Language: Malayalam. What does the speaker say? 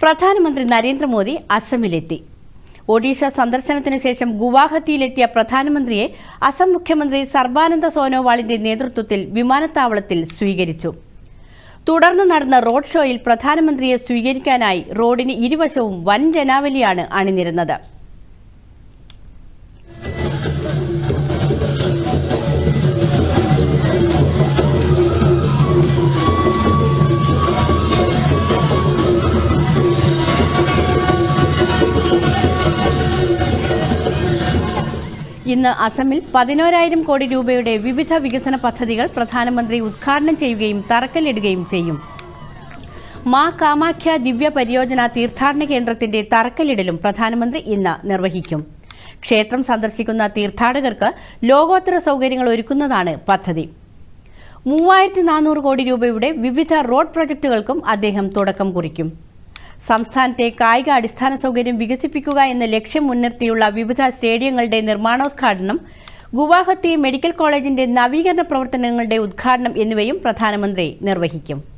പ്രധാനമന്ത്രി നരേന്ദ്രമോദി അസമിലെത്തി. ഒഡീഷ സന്ദർശനത്തിന് ശേഷം ഗുവാഹത്തിയിലെത്തിയ പ്രധാനമന്ത്രിയെ അസം മുഖ്യമന്ത്രി സർബാനന്ദ സോനോവാളിന്റെ നേതൃത്വത്തിൽ വിമാനത്താവളത്തിൽ സ്വീകരിച്ചു. തുടർന്ന് നടന്ന റോഡ് ഷോയിൽ പ്രധാനമന്ത്രിയെ സ്വീകരിക്കാനായി റോഡിന് ഇരുവശവും വൻ ജനാവലിയാണ് അണിനിരുന്നത്. ഇന്ന് അസമിൽ പതിനോരായിരം കോടി രൂപയുടെ വിവിധ വികസന പദ്ധതികൾ പ്രധാനമന്ത്രി ഉദ്ഘാടനം ചെയ്യുകയും തറക്കല്ലിടുകയും ചെയ്യും. മാ കാമാഖ്യ ദിവ്യ പരിയോജന തീർത്ഥാടന കേന്ദ്രത്തിന്റെ തറക്കല്ലിടലും പ്രധാനമന്ത്രി ഇന്ന് നിർവഹിക്കും. ക്ഷേത്രം സന്ദർശിക്കുന്ന തീർത്ഥാടകർക്ക് ലോകോത്തര സൗകര്യങ്ങൾ ഒരുക്കുന്നതാണ് പദ്ധതി. മൂവായിരത്തി നാനൂറ് കോടി രൂപയുടെ വിവിധ റോഡ് പ്രൊജക്ടുകൾക്കും അദ്ദേഹം തുടക്കം കുറിക്കും. സംസ്ഥാനത്തെ കായിക അടിസ്ഥാന സൗകര്യം വികസിപ്പിക്കുക എന്ന ലക്ഷ്യം മുൻനിർത്തിയുള്ള വിവിധ സ്റ്റേഡിയങ്ങളുടെ നിർമ്മാണോദ്ഘാടനം ഗുവാഹത്തി മെഡിക്കൽ കോളേജിന്റെ നവീകരണ പ്രവർത്തനങ്ങളുടെ ഉദ്ഘാടനം എന്നിവയും പ്രധാനമന്ത്രി നിർവഹിക്കും.